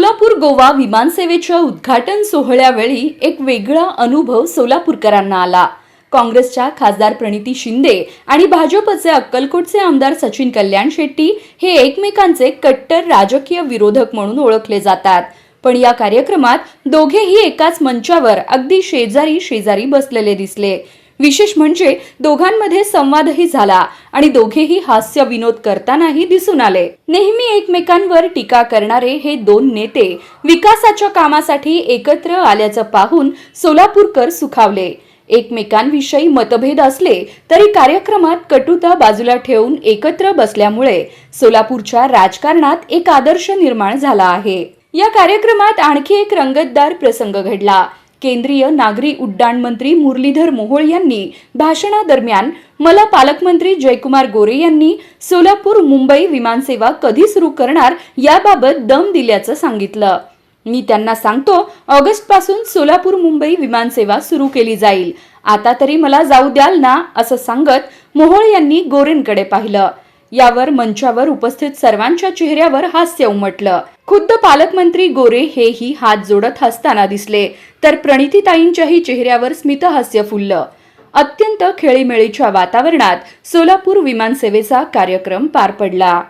सोलापूर गोवा विमानसेवेच्या उद्घाटन सोहळ्यावेळी एक वेगळा अनुभव सोलापूरकरांना आला. काँग्रेसच्या खासदार प्रणिती शिंदे आणि भाजपचे अक्कलकोटचे आमदार सचिन कल्याण शेट्टी हे एकमेकांचे कट्टर राजकीय विरोधक म्हणून ओळखले जातात. पण या कार्यक्रमात दोघेही एकाच मंचावर अगदी शेजारी शेजारी बसलेले दिसले. विशेष म्हणजे दोघांमध्ये संवादही झाला आणि दोघेही हास्य विनोद करतानाही दिसून आले. नेहमी एकमेकांवर टीका करणारे हे दोन नेते विकासाच्या कामासाठी एकत्र आल्याचं पाहून सोलापूरकर सुखावले. एकमेकांविषयी मतभेद असले तरी कार्यक्रमात कटुता बाजूला ठेवून एकत्र बसल्यामुळे सोलापूरच्या राजकारणात एक आदर्श निर्माण झाला आहे. या कार्यक्रमात आणखी एक रंगतदार प्रसंग घडला. केंद्रीय नागरी उड्डाण मंत्री मुरलीधर मोहोळ यांनी भाषणादरम्यान मला पालकमंत्री जयकुमार गोरे यांनी सोलापूर मुंबई विमानसेवा कधी सुरू करणार याबाबत दम दिल्याचं सांगितलं. मी त्यांना सांगतो ऑगस्टपासून सोलापूर मुंबई विमानसेवा सुरू केली जाईल. आता तरी मला जाऊ द्याल ना असं सांगत मोहोळ यांनी गोरेंकडे पाहिलं. यावर मंचावर उपस्थित सर्वांच्या चेहऱ्यावर हास्य उमटलं. खुद्द पालकमंत्री गोरे हेही हात जोडत हसताना दिसले. तर प्रणितीताईंच्याही चेहऱ्यावर स्मितहास्य फुललं. अत्यंत खेळीमेळीच्या वातावरणात सोलापूर विमानसेवेचा कार्यक्रम पार पडला.